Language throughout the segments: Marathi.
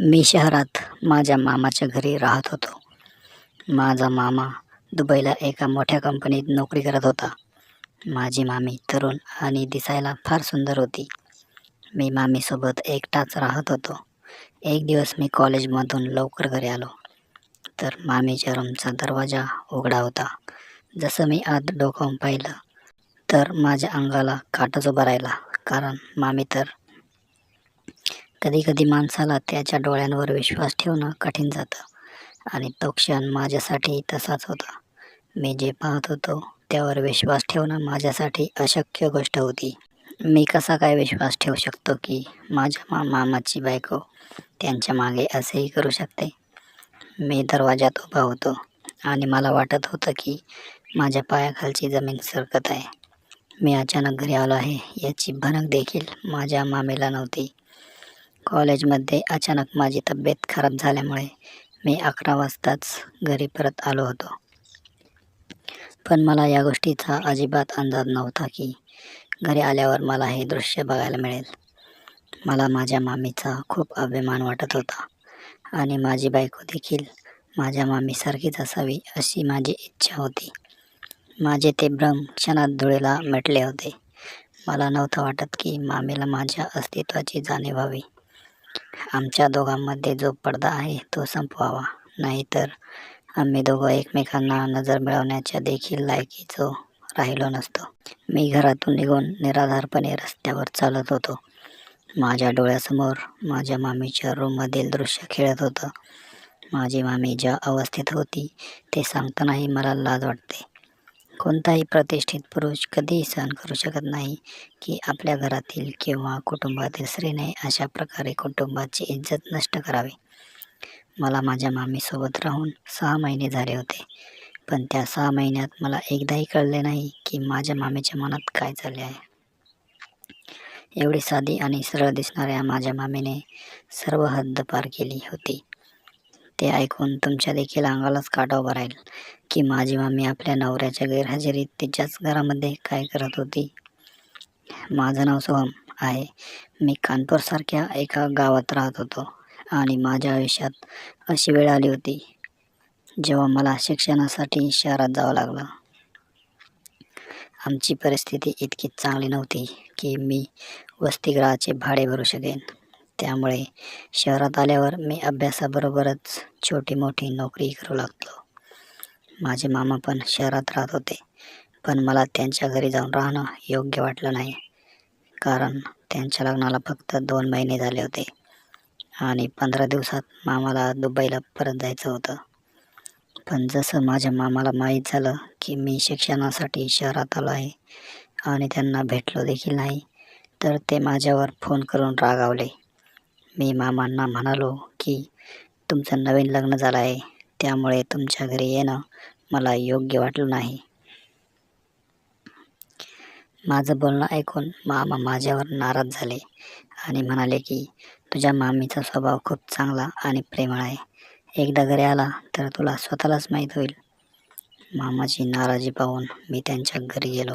मी शहरात माझ्या मामाच्या घरी राहत होतो. माझा मामा दुबईला एका मोठ्या कंपनीत नोकरी करत होता. माझी मामी तरुण आणि दिसायला फार सुंदर होती. मी मामीसोबत एकटाच राहत होतो. एक दिवस मी कॉलेजमधून लवकर घरी आलो. तर मामीच्या रूमचा दरवाजा उघडा होता. जसं मी आत डोकावून पाहिलं तर माझ्या अंगाला काटाच उभा राहिला. कारण मामी तर कधी कधी माणसाला त्याच्या डोळ्यांवर विश्वास ठेवणं कठीण जातं. आणि तो क्षण माझ्यासाठी तसाच होता. मी जे पाहत होतो त्यावर विश्वास ठेवणं माझ्यासाठी अशक्य गोष्ट होती. मी कसा काय विश्वास ठेवू शकतो की माझ्या मा मामाची बायको त्यांच्या मागे असेही करू शकते? मी दरवाजात उभा होतो आणि मला वाटत होतं की माझ्या पायाखालची जमीन सरकत आहे. मी अचानक घरी आलो आहे. याची भनक देखील माझ्या मामेला नव्हती. कॉलेजमध्ये अचानक माझी तब्येत खराब झाल्यामुळे मी अकरा वाजताच घरी परत आलो होतो. पण मला या गोष्टीचा अजिबात अंदाज नव्हता की घरी आल्यावर मला हे दृश्य बघायला मिळेल. मला माझ्या मामीचा खूप अभिमान वाटत होता आणि माझी बायको देखील माझ्या मामीसारखीच असावी अशी माझी इच्छा होती. माझे ते भ्रम क्षणात धुळेला मिटले होते. मला नव्हतं वाटत की मामीला माझ्या अस्तित्वाची जाणीव व्हावी. आमच्या दोघांमध्ये जो पडदा आहे तो संपवावा. नाहीतर आम्ही दोघं एकमेकांना नजर मिळवण्याच्या देखील लायकीचो राहिलो नसतो. मी घरातून निघून निराधारपणे रस्त्यावर चालत होतो. माझ्या डोळ्यासमोर माझ्या मामीच्या रूममधील दृश्य खेळत होतं. माझी मामी ज्या अवस्थेत होती ते सांगतानाही मला लाज वाटते. कोणताही प्रतिष्ठित पुरुष कधीही सहन करू शकत नाही की आपल्या घरातील किंवा कुटुंबातील स्त्रीने अशा प्रकारे कुटुंबाची इज्जत नष्ट करावी. मला माझ्या मामीसोबत राहून सहा महिने झाले होते. पण त्या सहा महिन्यात मला एकदाही कळले नाही की माझ्या मामीच्या मनात काय चालले आहे. एवढी साधी आणि सरळ दिसणाऱ्या माझ्या मामीने सर्व हद्द पार केली होती. ते ऐकून तुमच्या देखील अंगालाच काटा उभा राहील की माझी मामी आपल्या नवऱ्याच्या गैरहजेरीत तिच्याच घरामध्ये काय करत होती? माझं नाव सोहम आहे. मी कानपूरसारख्या एका गावात राहत होतो आणि माझ्या आयुष्यात अशी वेळ आली होती जेव्हा मला शिक्षणासाठी शहरात जावं लागलं. आमची परिस्थिती इतकी चांगली नव्हती की मी वसतिगृहाचे भाडे भरू शकेन. त्यामुळे शहरात आल्यावर मी अभ्यासाबरोबरच छोटी मोठी नोकरी करू लागलो. माझे मामा पण शहरात राहत होते पण मला त्यांच्या घरी जाऊन राहणं योग्य वाटलं नाही. कारण त्यांच्या लग्नाला फक्त दोन महिने झाले होते आणि पंधरा दिवसात मामाला दुबईला परत जायचं होतं. पण जसं माझ्या मामाला माहीत झालं की मी शिक्षणासाठी शहरात आलो आहे आणि त्यांना भेटलो देखील नाही तर ते माझ्यावर फोन करून रागावले. मी मामांना म्हणालो की तुमचं नवीन लग्न झालं आहे त्यामुळे तुमच्या घरी येणं मला योग्य वाटलं नाही. माझं बोलणं ऐकून मामा माझ्यावर नाराज झाले आणि म्हणाले की तुझ्या मामीचा स्वभाव खूप चांगला आणि प्रेमळ आहे. एकदा घरी आला तर तुला स्वतःलाच माहीत होईल. मामाची नाराजी पाहून मी त्यांच्या घरी गेलो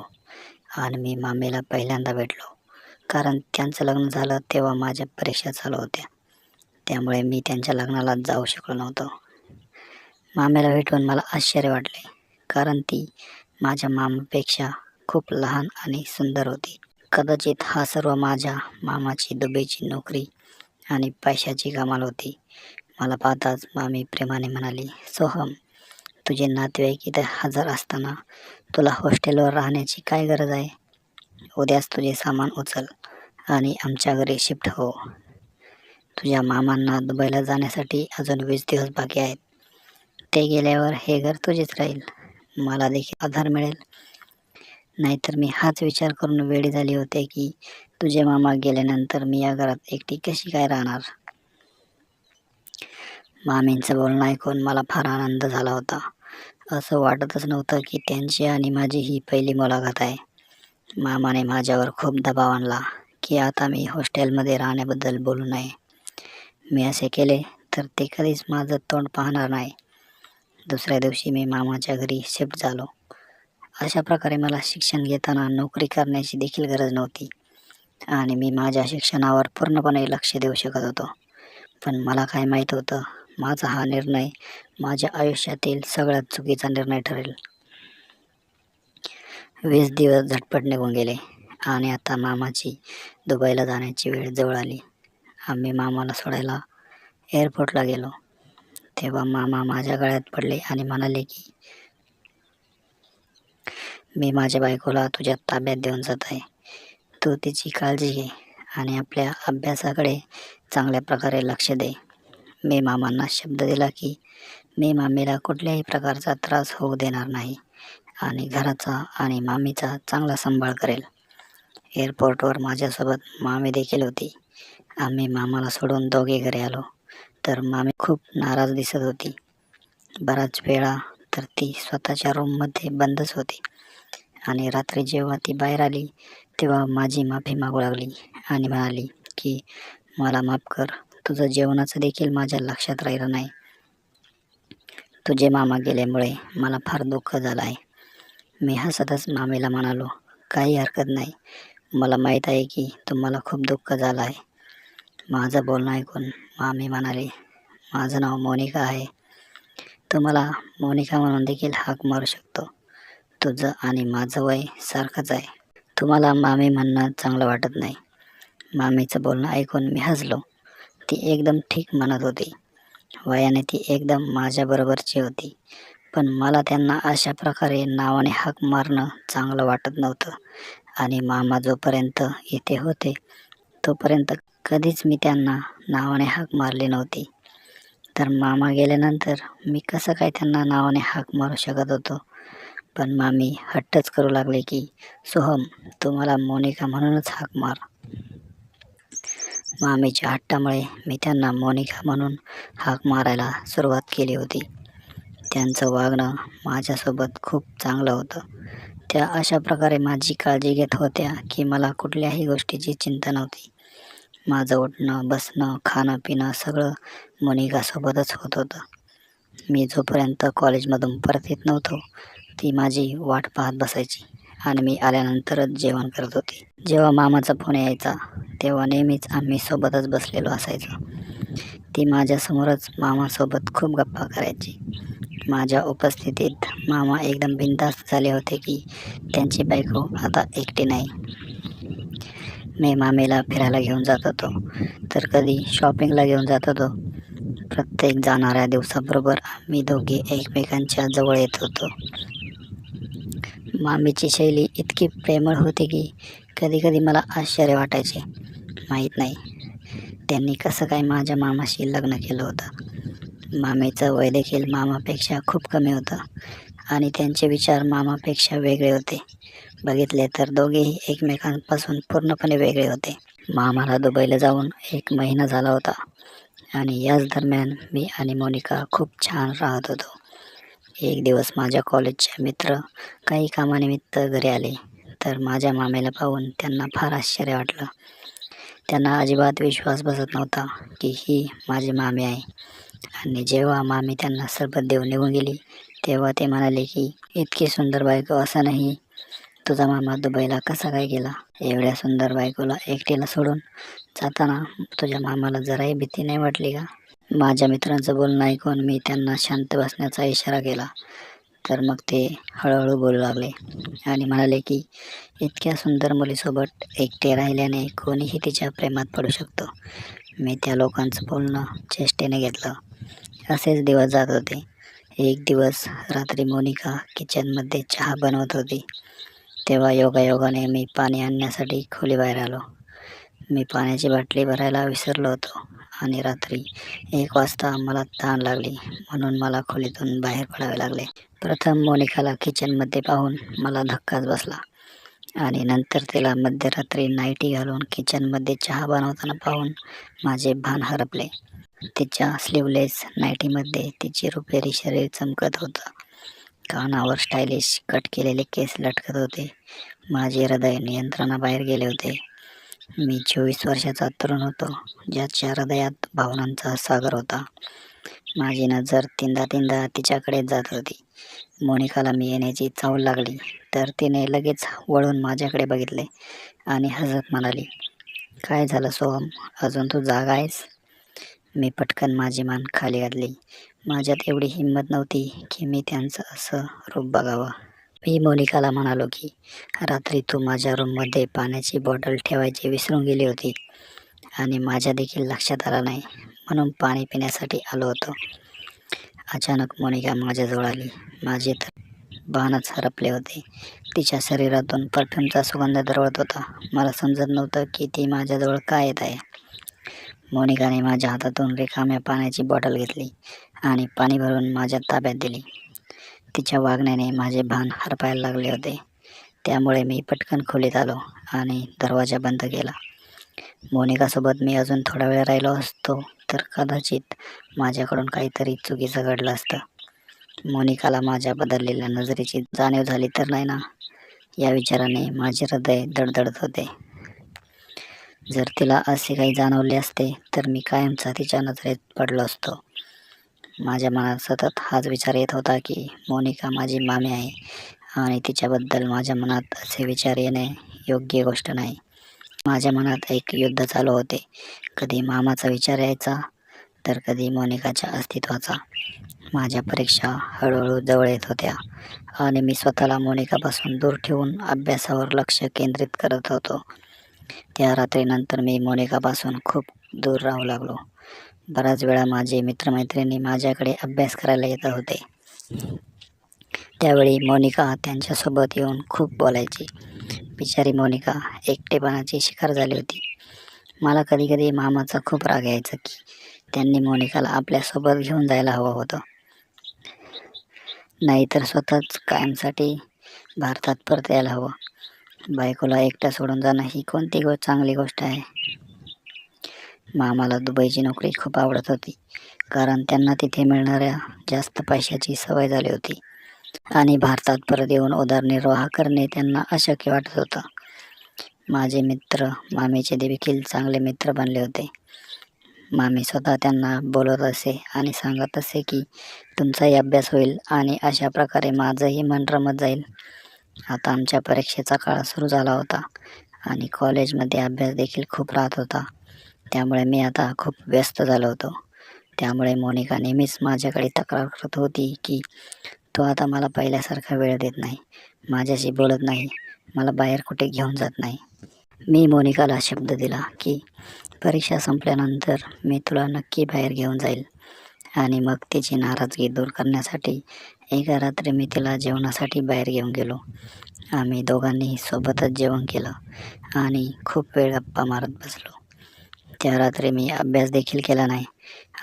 आणि मी मामीला पहिल्यांदा भेटलो. कारण त्यांचं लग्न झालं तेव्हा माझ्या परीक्षा चालू होत्या. त्यामुळे मी त्यांच्या लग्नाला जाऊ शकलो नव्हतो. मामेला भेटून मला आश्चर्य वाटले कारण ती माझ्या मामापेक्षा खूप लहान आणि सुंदर होती. कदाचित हा सर्व माझ्या मामाची दुबईची नोकरी आणि पैशाची कमाल होती. मला पाहताच मामी प्रेमाने म्हणाली सोहम तुझे नातेवाईक इथे हजर असताना तुला हॉस्टेलवर राहण्याची काय गरज आहे? उद्याच तुझे सामान उचल आणि आमच्या घरी शिफ्ट हो. तुझ्या मामांना दुबईला जाण्यासाठी अजून वीस दिवस बाकी आहेत. ते गेल्यावर हे घर तुझेच राहील. मला देखील आधार मिळेल. नाहीतर मी हाच विचार करून वेळी झाली होते की तुझे मामा गेल्यानंतर मी या घरात एकटी कशी काय राहणार? मामींचं बोलणं ऐकून मला फार आनंद झाला होता. असं वाटतच नव्हतं की त्यांची आणि माझी ही पहिली मुलाखत आहे. मामाने माझ्यावर खूप दबाव आणला की आता मी हॉस्टेलमध्ये राहण्याबद्दल बोलू नये. मी असे केले तर ते कधीच माझं तोंड पाहणार नाही. दुसऱ्या दिवशी मी मामाच्या घरी शिफ्ट झालो. अशा प्रकारे मला शिक्षण घेताना नोकरी करण्याची देखील गरज नव्हती आणि मी माझ्या शिक्षणावर पूर्णपणे लक्ष देऊ शकत होतो. पण मला काय माहीत होतं माझा हा निर्णय माझ्या आयुष्यातील सगळ्यात चुकीचा निर्णय ठरेल. वीस दिवस झटपट निघून गेले आणि आता मामाची दुबईला जाण्याची वेळ जवळ आली. आम्ही मामाला सोडायला एअरपोर्टला गेलो. तेव्हा मामा माझ्या गळ्यात पडले आणि म्हणाले की मी माझ्या बायकोला तुझ्या ताब्यात देऊन जात आहे. तू तिची काळजी घे आणि आपल्या अभ्यासाकडे चांगल्या प्रकारे लक्ष दे. मी मामांना शब्द दिला की मी मामीला कुठल्याही प्रकारचा त्रास होऊ देणार नाही. आणि घराचा आणि मामीचा चांगला सांभाळ करेल. एअरपोर्टवर माझ्यासोबत मामी देखील होती. आम्ही मामाला सोडून दोघे घरी आलो. तर मामी खूप नाराज दिसत होती. बराच वेळा तर ती स्वतःच्या रूममध्ये बंदच होती. आणि रात्री जेव्हा ती बाहेर आली तेव्हा माझी माफी मागू लागली आणि म्हणाली की मला माफ कर. तुझं जेवणाचं देखील माझ्या लक्षात राहिलं नाही. तुझे मामा गेल्यामुळे मला फार दुःख झालं आहे. मी हसतच मामीला म्हणालो काही हरकत नाही. मला माहीत आहे की तुम्हाला खूप दुःख झालं आहे. माझं बोलणं ऐकून मामी म्हणाली माझं नाव मोनिका आहे. तुम्हाला मोनिका म्हणून देखील हाक मारू शकतो. तुझं आणि माझं वय सारखंच आहे. तुम्हाला मामी म्हणणं चांगलं वाटत नाही. मामीचं बोलणं ऐकून मी हसलो. ती एकदम ठीक म्हणत होती. वयाने ती एकदम माझ्याबरोबरची होती. पण मला त्यांना अशा प्रकारे नावाने हाक मारणं चांगलं वाटत नव्हतं. आणि मामा जोपर्यंत इथे होते तोपर्यंत कधीच मी त्यांना नावाने हाक मारली नव्हती. तर मामा गेल्यानंतर मी कसं काय त्यांना नावाने हाक मारू शकत होतो? पण मामी हट्टच करू लागले की सोहम तुम्हाला मोनिका म्हणूनच हाक मार. मामीच्या हट्टामुळे मी त्यांना मोनिका म्हणून हाक मारायला सुरुवात केली होती. त्यांचं वागणं माझ्यासोबत खूप चांगलं होतं. त्या अशा प्रकारे माझी काळजी घेत होत्या की मला कुठल्याही गोष्टीची चिंता नव्हती. माझं उठणं बसणं खाणं पिणं सगळं मोनिकासोबतच होत होतं. मी जोपर्यंत कॉलेजमधून परत येत नव्हतो ती माझी वाट पाहत बसायची. आणि मी आल्यानंतरच जेवण करत होती. जेव्हा मामाचा फोन यायचा तेव्हा नेहमीच आम्ही सोबतच बसलेलो असायचो. ती माझ्यासमोरच मामासोबत खूप गप्पा करायची. माझ्या उपस्थितीत मामा एकदम बिनधास्त झाले होते की त्यांची बायको आता एकटी नाही. मी मामेला फिरायला घेऊन जात होतो. तर कधी शॉपिंगला घेऊन जात होतो. प्रत्येक जाणाऱ्या दिवसाबरोबर आम्ही दोघे एकमेकांच्या जवळ येत होतो. मामीची शैली इतकी प्रेमळ होती की कधीकधी मला आश्चर्य वाटायचे. माहीत नाही. त्यांनी कसं काय माझ्या मामाशी लग्न केलं होतं. मामीचं वय देखील मामापेक्षा खूप कमी होतं आणि त्यांचे विचार मामापेक्षा वेगळे होते. बघितले तर दोघेही एकमेकांपासून पूर्णपणे वेगळे होते. मामाला दुबईला जाऊन एक महिना झाला होता आणि याच दरम्यान मी आणि मोनिका खूप छान राहत होतो. एक दिवस माझ्या कॉलेजचे मित्र काही कामानिमित्त घरी आले तर माझ्या मामेला पाहून त्यांना फार आश्चर्य वाटलं. त्यांना अजिबात विश्वास बसत नव्हता की ही माझी मामी आहे. आणि जेव्हा मामी त्यांना सरबत देऊन निघून गेली तेव्हा ते म्हणाले की इतकी सुंदर बायको असं नाही. तुझा मामा दुबईला कसा काय गेला? एवढ्या सुंदर बायकोला एकटीला सोडून जाताना तुझ्या मामाला जराही भीती नाही वाटली का? माझ्या मित्रांचं बोलणं ऐकून मी त्यांना शांत बसण्याचा इशारा केला. तर मग ते हळूहळू बोलू लागले आणि म्हणाले की इतक्या सुंदर मुलीसोबत एकटे राहिल्याने कोणीही तिच्या प्रेमात पडू शकतो मी त्या लोकांचं बोलणं चेष्टेने घेतलं. असेच दिवस जात होते. एक दिवस रात्री मोनिका किचनमध्ये चहा बनवत होती. तेव्हा योगायोगाने मी पाणी आणण्यासाठी खोलीबाहेर आलो. मी पाण्याची बाटली भरायला विसरलो होतो आणि रात्री एक वाजता मला ताण लागली. म्हणून मला खोलीतून बाहेर पडावे लागले. प्रथम मोनिकाला किचनमध्ये पाहून मला धक्काच बसला. आणि नंतर तिला मध्यरात्री नाईटी घालून किचनमध्ये चहा बनवताना पाहून माझे भान हरपले. तिच्या स्लीवलेस नाईटीमध्ये तिचे रुपेरी शरीर चमकत होतं. कानावर स्टायलिश कट केलेले केस लटकत होते. माझे हृदय नियंत्रणाबाहेर गेले होते. मी चोवीस वर्षाचा तरुण होतो ज्याच्या हृदयात भावनांचा सागर होता. माझी नजर तीनदा तीनदा तिच्याकडे जात होती. मोनिकाला मी येण्याची चावल लागली तर तिने लगेच वळून माझ्याकडे बघितले आणि हसत म्हणाली काय झालं सोहम? अजून तू जागा आहेस? मी पटकन माझी मान खाली घातली. माझ्यात एवढी हिंमत नव्हती की मी त्यांचं असं रूप बघावं. मी मोनिकाला म्हणालो की रात्री तू माझ्या रूममध्ये पाण्याची बॉटल ठेवायची विसरून गेली होती आणि माझ्या देखील लक्षात आला नाही म्हणून पाणी पिण्यासाठी आलो होतो. अचानक मोनिका माझ्याजवळ आली. माझे तर बाणच हरपले होते. तिच्या शरीरातून परफ्यूमचा सुगंध दरवळत होता. मला समजत नव्हतं की ती माझ्याजवळ काय येत आहे. मोनिकाने माझ्या हातातून रिकाम्या पाण्याची बॉटल घेतली आणि पाणी भरून माझ्या ताब्यात दिली. तिच्या वागण्याने माझे भान हरपायला लागले होते. त्यामुळे मी पटकन खोलीत आलो आणि दरवाजा बंद केला. मोनिकासोबत मी अजून थोडा वेळ राहिलो असतो तर कदाचित माझ्याकडून काहीतरी चुकीचं घडलं असतं. मोनिकाला माझ्या बदललेल्या नजरेची जाणीव झाली तर नाही ना? या विचाराने माझे हृदय दडदडत होते. जर तिला असे काही जाणवले असते तर मी कायमचा तिच्या नजरेत पडलो असतो. माझ्या मनात सतत हाच विचार येत होता की मोनिका माझी मामी आहे आणि तिच्याबद्दल माझ्या मनात असे विचार येणे योग्य गोष्ट नाही. माझ्या मनात एक युद्ध चालू होते. कधी मामाचा विचार यायचा तर कधी मोनिकाच्या अस्तित्वाचा. माझ्या परीक्षा हळूहळू जवळ येत होत्या आणि मी स्वतःला मोनिकापासून दूर ठेवून अभ्यासावर लक्ष केंद्रित करत होतो. त्या रात्रीनंतर मी मोनिकापासून खूप दूर राहू लागलो. बराच वेळा माझे मित्रमैत्रिणी माझ्याकडे अभ्यास करायला येत होते. त्यावेळी मोनिका त्यांच्यासोबत येऊन खूप बोलायची. बिचारी मोनिका एकटेपणाची शिकार झाली होती. मला कधीकधी मामाचा खूप राग यायचा की त्यांनी मोनिकाला आपल्यासोबत घेऊन जायला हवं होतं. नाहीतर स्वतःच कायमसाठी भारतात परत यायला हवं. बायकोला एकटा सोडून जाणं ही कोणती गो चांगली गोष्ट आहे? मामाला दुबईची नोकरी खूप आवडत होती कारण त्यांना तिथे मिळणाऱ्या जास्त पैशाची सवय झाली होती. आणि भारतात परत येऊन उदरनिर्वाह करणे त्यांना अशक्य वाटत होतं. माझे मित्र मामीचे देखील चांगले मित्र बनले होते. मामी स्वतः त्यांना बोलत असे आणि सांगत असे की तुमचाही अभ्यास होईल आणि अशा प्रकारे माझंही मन रमत जाईल. आता आमच्या परीक्षेचा काळ सुरू झाला होता आणि कॉलेजमध्ये अभ्यास देखील खूप राहत होता. त्यामुळे मी आता खूप व्यस्त झालो होतो. त्यामुळे मोनिका नेहमीच माझ्याकडे तक्रार करत होती की तो आता मला पहिल्यासारखा वेळ देत नाही. माझ्याशी बोलत नाही. मला बाहेर कुठे घेऊन जात नाही. मी मोनिकाला शब्द दिला की परीक्षा संपल्यानंतर मी तुला नक्की बाहेर घेऊन जाईल आणि मग तिची नाराजगी दूर करण्यासाठी एका रात्री मी तिला जेवणासाठी बाहेर घेऊन गेलो. आम्ही दोघांनी सोबतच जेवण केलं आणि खूप वेळ गप्पा मारत बसलो. त्या रात्री मी अभ्यास देखील केला नाही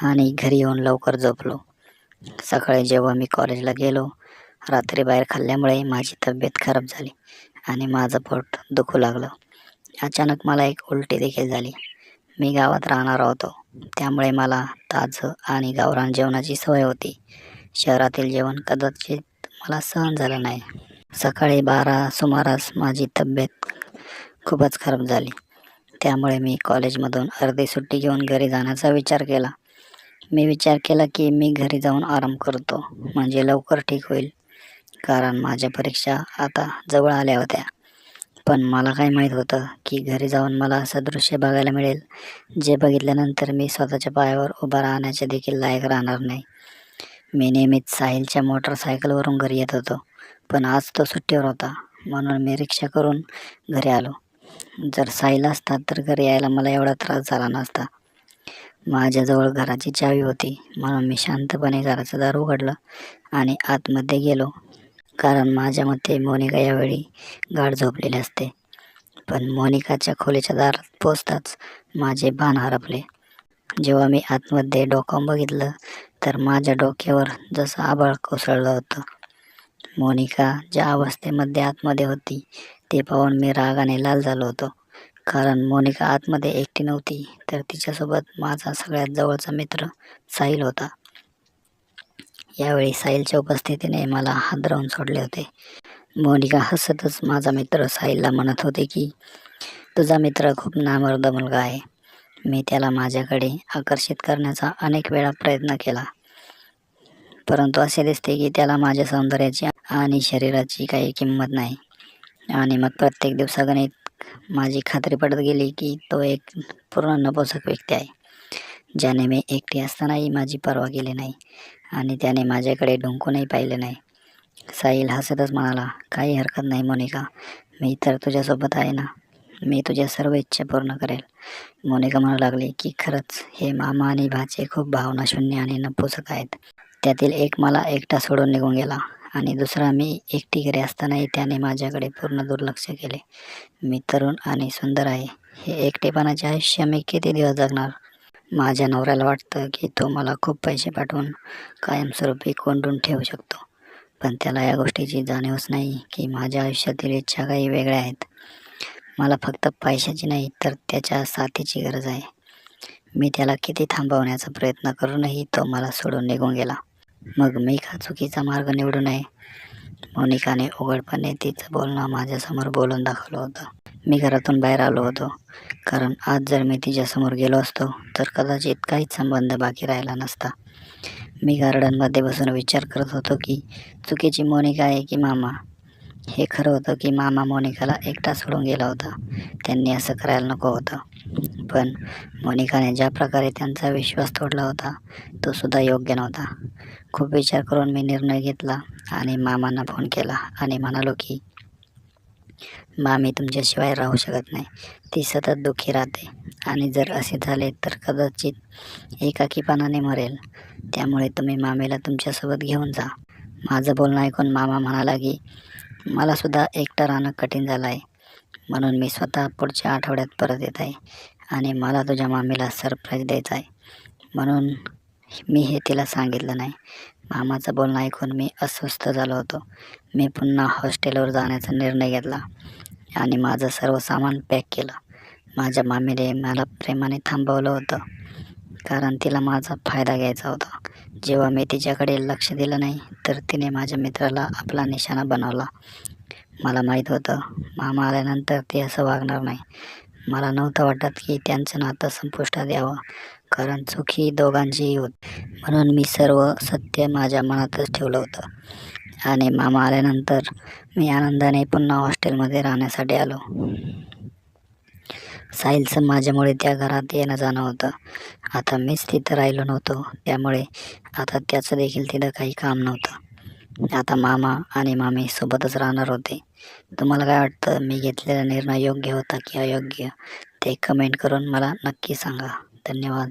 आणि घरी येऊन लवकर झोपलो. सकाळी जेव्हा मी कॉलेजला गेलो रात्री बाहेर खाल्ल्यामुळे माझी तब्येत खराब झाली आणि माझं पोट दुखू लागलं. अचानक मला एक उलटी देखील झाली. मी गावात राहणार होतो. त्यामुळे मला ताजं आणि गावरान जेवणाची सवय होती. शहरातील जेवण कदाचित मला सहन झालं नाही. सकाळी बारा सुमारास माझी तब्येत खूपच खराब झाली. त्यामुळे मी कॉलेजमधून अर्धी सुट्टी घेऊन घरी जाण्याचा विचार केला. मी विचार केला की मी घरी जाऊन आराम करतो म्हणजे लवकर ठीक होईल कारण माझ्या परीक्षा आता जवळ आल्या होत्या. पण मला काय माहीत होतं की घरी जाऊन मला असं दृश्य बघायला मिळेल जे बघितल्यानंतर मी स्वतःच्या पायावर उभा राहण्याचे देखील लायक राहणार नाही. मी नेहमीच साहिलच्या मोटरसायकलवरून घरी येत होतो पण आज तो सुट्टीवर होता म्हणून मी रिक्षा करून घरी आलो. जर साईला असता तर घरी यायला मला एवढा त्रास झाला नसता. माझ्याजवळ घराची चावी होती म्हणून मी शांतपणे घराचं दार उघडलं आणि आतमध्ये गेलो. कारण माझ्या मते मोनिका यावेळी गाढ झोपलेली असते. पण मोनिकाच्या खोलीच्या दारात पोचताच माझे भान हरपले. जेव्हा मी आतमध्ये डोकं बघितलं तर माझ्या डोक्यावर जसं आभाळ कोसळलं होतं. मोनिका ज्या अवस्थेमध्ये आतमध्ये होती ते पाहून मी रागाने लाल झालो होतो. कारण मोनिका आतमध्ये एकटी नव्हती तर तिच्यासोबत माझा सगळ्यात जवळचा मित्र साहिल होता. यावेळी साहिलच्या उपस्थितीने मला हादरवून सोडले होते. मोनिका हसतच माझा मित्र साहिलला म्हणत होते की तुझा मित्र खूप नामर्द मुलगा आहे. मी त्याला माझ्याकडे आकर्षित करण्याचा अनेक वेळा प्रयत्न केला. परंतु असे दिसते की त्याला माझ्या सौंदर्याची आणि शरीराची काही किंमत नाही. आणि मग प्रत्येक दिवसागणित माझी खात्री पडत गेली की तो एक पूर्ण नपोसक व्यक्ती आहे. ज्याने मी एकटी असतानाही माझी पर्वा केली नाही आणि त्याने माझ्याकडे डुंकूनही पाहिले नाही. साहिल हसतच म्हणाला काही हरकत नाही मोनिका मी तर तुझ्यासोबत आहे ना? मी तुझ्या सर्व इच्छा पूर्ण करेल. मोनिका म्हणू लागली की खरंच हे मामा आणि भाचे खूप भावनाशून्य आणि नपुसक आहेत. त्यातील एक मला एकटा सोडून निघून गेला. आणि दुसरा मी एकटी घरी असतानाही त्याने माझ्याकडे पूर्ण दुर्लक्ष केले. मी तरुण आणि सुंदर आहे. हे एकटेपणाचे आयुष्य मी किती दिवस जगणार? माझ्या नवऱ्याला वाटतं की तो मला खूप पैसे पाठवून कायमस्वरूपी कोंडून ठेवू शकतो. पण त्याला या गोष्टीची जाणीवच नाही की माझ्या आयुष्यातील इच्छा काही वेगळ्या आहेत. मला फक्त पैशाची नाही तर त्याच्या साथीची गरज आहे. मी त्याला किती थांबवण्याचा प्रयत्न करूनही तो मला सोडून निघून गेला. मग मी का चुकीचा मार्ग निवडू नये? मोनिकाने उघडपणे तिचं बोलणं माझ्यासमोर बोलून दाखवलं होतं. मी घरातून बाहेर आलो होतो. कारण आज जर मी तिच्यासमोर गेलो असतो तर कदाचित काहीच संबंध बाकी राहिला नसता. मी गार्डनमध्ये बसून विचार करत होतो की चुकीची मोनिका आहे की मामा? हे खरं होतं की मामा मोनिकाला एकटा सोडून गेला होता. त्यांनी असं करायला नको होतं. पण मोनिकाने ज्या प्रकारे त्यांचा विश्वास तोडला होता तो सुद्धा योग्य नव्हता. खूप विचार करून मी निर्णय घेतला आणि मामांना फोन केला आणि म्हणालो की मामी तुमच्याशिवाय राहू शकत नाही. ती सतत दुःखी राहते आणि जर असे झाले तर कदाचित एकाकीपणाने मरेल. त्यामुळे तुम्ही मामीला तुमच्यासोबत घेऊन जा. माझं बोलणं ऐकून मामा म्हणाला की मलासुद्धा एकटं राहणं कठीण झालं आहे. म्हणून मी स्वतः पुढच्या आठवड्यात परत येत आहे आणि मला तुझ्या मामीला सरप्राईज द्यायचा आहे. म्हणून मी हे तिला सांगितलं नाही. मामाचं बोलणं ऐकून मी अस्वस्थ झालो होतो. मी पुन्हा हॉस्टेलवर जाण्याचा निर्णय घेतला आणि माझं सर्व सामान पॅक केलं. माझ्या मामीने मला प्रेमाने थांबवलं होतं कारण तिला माझा फायदा घ्यायचा होता. जेव्हा मी तिच्याकडे लक्ष दिलं नाही तर तिने माझ्या मित्राला आपला निशाणा बनवला. मला माहीत होतं. मामा आल्यानंतर ते असं वागणार नाही. मला नव्हतं वाटत की त्यांचं नातं संपुष्टात यावं. कारण चूक ही दोघांचीही होत. म्हणून मी सर्व सत्य माझ्या मनातच ठेवलं होतं. आणि मामा आल्यानंतर मी आनंदाने पुन्हा हॉस्टेलमध्ये राहण्यासाठी आलो. साहिलचं माझ्यामुळे त्या घरात येणं जाणं होतं आता मीच तिथं राहिलो नव्हतो. त्यामुळे आता त्याचं देखील तिथं काही काम नव्हतं. आता मामा आणि मामी सोबतच राहणार होते. तुम्हाला काय वाटतं? मी घेतलेला निर्णय योग्य होता की अयोग्य? ते कमेंट करून मला नक्की सांगा. धन्यवाद.